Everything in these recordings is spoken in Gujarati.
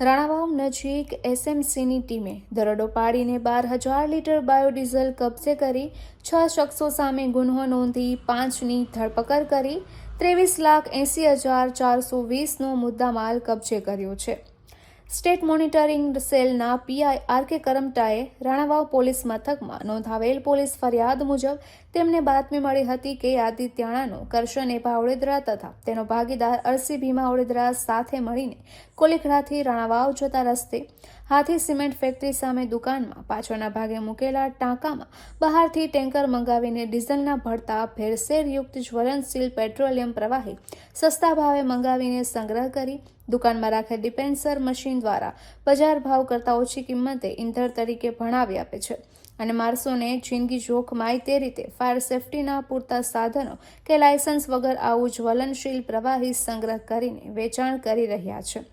રાણાવાવ નજીક એસએમસીની ટીમે દરોડો પાડીને બાર હજાર લીટર બાયોડીઝલ કબજે કરી છ શખ્સો સામે ગુન્હો નોંધી પાંચની ધરપકડ કરી ત્રેવીસ લાખ એંસી હજાર ચારસો વીસનો મુદ્દામાલ કબજે કર્યો છે. સ્ટેટ મોનિટરિંગ સેલના પીઆઈ આર કે કરમટાએ રાણાવાવ પોલીસ મથકમાં નોંધાવેલ પોલીસ ફરિયાદ મુજબ તેમને બાતમી મળી હતી કે આદિત્યાણાનો કરશન એભા ઓળેદરા તથા તેનો ભાગીદાર અરસી ભીમા ઓળેદરા સાથે મળીને કોલીખડાથી રાણાવાવ જતા રસ્તે હાથી સિમેન્ટ ફેક્ટરી સામે દુકાનમાં પાછળના ભાગે મૂકેલા ટાંકામાં બહારથી ટેન્કર મંગાવીને ડીઝલના ભરતા ભેળસેળયુક્ત જ્વલનશીલ પેટ્રોલિયમ પ્રવાહી સસ્તા ભાવે મંગાવીને સંગ્રહ કરી દુકાનમાં રાખેલ ડિપેન્સર મશીન દ્વારા બજાર ભાવ કરતાં ઓછી કિંમતે ઇંધણ તરીકે ભણાવી આપે છે. અને માણસોને જિંદગી જોખમાય તે રીતે ફાયર સેફટીના પૂરતા સાધનો કે લાયસન્સ વગર આવું જ્વલનશીલ પ્રવાહી સંગ્રહ કરીને વેચાણ કરી રહ્યા છે.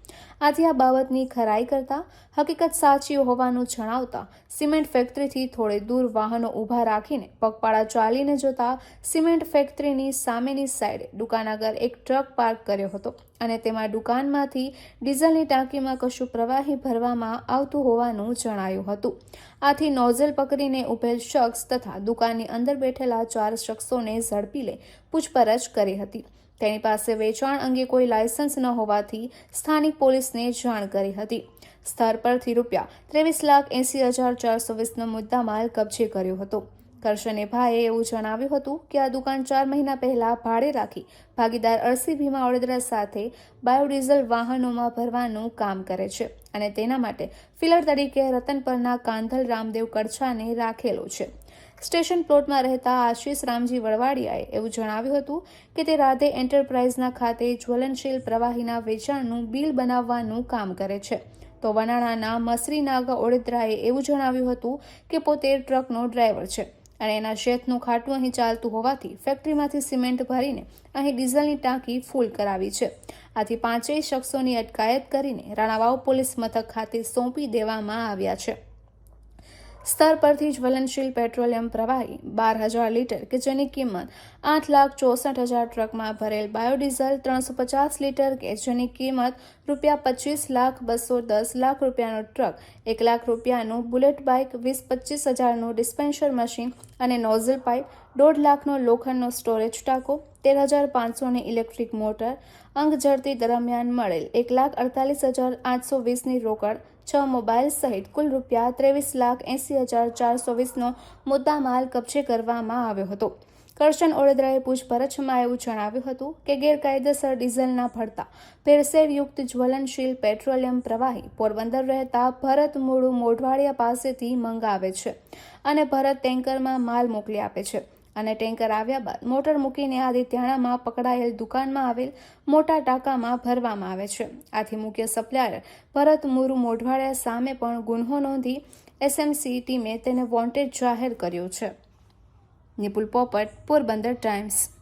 આથી આ બાબતની ખરાઈ કરતા, હકીકત સાચી હોવાનું જણાવતા, સિમેન્ટ ફેક્ટરીથી થોડે દૂર વાહનો ઊભા રાખીને પગપાળા ચાલીને જતા, સિમેન્ટ ફેક્ટરીની સામેની સાઈડે દુકાન આગળ એક ટ્રક પાર્ક કર્યો હતો અને તેમાં દુકાનમાંથી ડીઝલની ટાંકીમાં કશું પ્રવાહી ભરવામાં આવતું હોવાનું જણાયું હતું. આથી નોઝલ પકડીને ઉભેલ શખ્સ તથા દુકાનની અંદર બેઠેલા ચાર શખ્સોને ઝડપી લઈ પૂછપરછ કરી હતી. તેની પાસે વેચાણ અંગે કોઈ લાયસન્સ ન હોવાથી સ્થાનિક પોલીસને જાણ કરી હતી. સ્થળ પરથી રૂપિયા ત્રેવીસ લાખ એંસી હજાર ચારસો વીસનો મુદ્દામાલ કબજે કર્યો હતો. કરશને ભાઈએ એવું જણાવ્યું હતું કે આ દુકાન ચાર મહિના પહેલા ભાડે રાખી ભાગીદાર અરસી ભીમા વડોદરા સાથે બાયોડીઝલ વાહનોમાં ભરવાનું કામ કરે છે અને તેના માટે ફિલર તરીકે રતનપરના કાંધલ રામદેવ કડછાને રાખેલો છે. સ્ટેશન પ્લોટમાં રહેતા આશીષ રામજી વડવાડિયાએ એવું જણાવ્યું હતું કે તે રાધે એન્ટરપ્રાઇઝના ખાતે જ્વલનશીલ પ્રવાહીના વેચાણનું બિલ બનાવવાનું કામ કરે છે. તો વનાણાના મસરી નાગા ઓડેદરાએ એવું જણાવ્યું હતું કે પોતે ટ્રકનો ડ્રાઈવર છે અને એના શેતનું ખાટું અહીં ચાલતું હોવાથી ફેક્ટરીમાંથી સિમેન્ટ ભરીને અહીં ડીઝલની ટાંકી ફૂલ કરાવી છે. આથી પાંચેય શખ્સોની અટકાયત કરીને રાણાવાવ પોલીસ મથક ખાતે સોંપી દેવામાં આવ્યા છે. સ્તર પરથી જ્વલનશીલ પેટ્રોલિયમ પ્રવાહી બાર હજાર લીટર કે જેની કિંમત આઠ લાખ ચોસઠ હજાર ટ્રકમાં ભરેલ બાયોડીઝલ ત્રણસો પચાસ લીટર કે જેની કિંમત રૂપિયા પચીસ લાખ બસો દસ લાખ રૂપિયાનો ટ્રક, એક લાખ રૂપિયાનું બુલેટ બાઇક, વીસ પચીસ હજારનું ડિસ્પેન્સર મશીન અને નોઝલ પાઇપ, દોઢ લાખનો લોખંડનો સ્ટોરેજ ટાંકો, તેર હજાર પાંચસોની ઇલેક્ટ્રિક મોટર અંગ ઝડપી દરમિયાન મળેલ એક લાખ અડતાલીસ હજાર આઠસો વીસની રોકડ છ મોબાઈલ સહિત કુલ રૂપિયા ત્રેવીસ લાખ એંસી હજાર ચારસો વીસનો મુદ્દામાલ કબજે કરવામાં આવ્યો હતો. કરશન ઓળદરાએ પૂછપરછમાં એવું જણાવ્યું હતું કે ગેરકાયદેસર ડીઝલના ભરતા ભેળસેળયુક્ત જ્વલનશીલ પેટ્રોલિયમ પ્રવાહી પોરબંદર રહેતા ભરત મૂળું મોઢવાડિયા પાસેથી મંગાવે છે અને ભરત ટેન્કરમાં માલ મોકલી આપે છે. અને ટેન્કર આવ્યા બાદ મોટર મૂકીને આદિત્યાણામાં પકડાયેલ દુકાનમાં આવેલ મોટા ટાંકામાં ભરવામાં આવે છે. આથી મુખ્ય સપ્લાયર ભરત મુરુ મોઢવાડિયા સામે પણ ગુન્હો નોંધી એસએમસી ટીમે તેને વોન્ટેડ જાહેર કર્યો છે. નિપુલ પોપટ, પોરબંદર ટાઈમ્સ.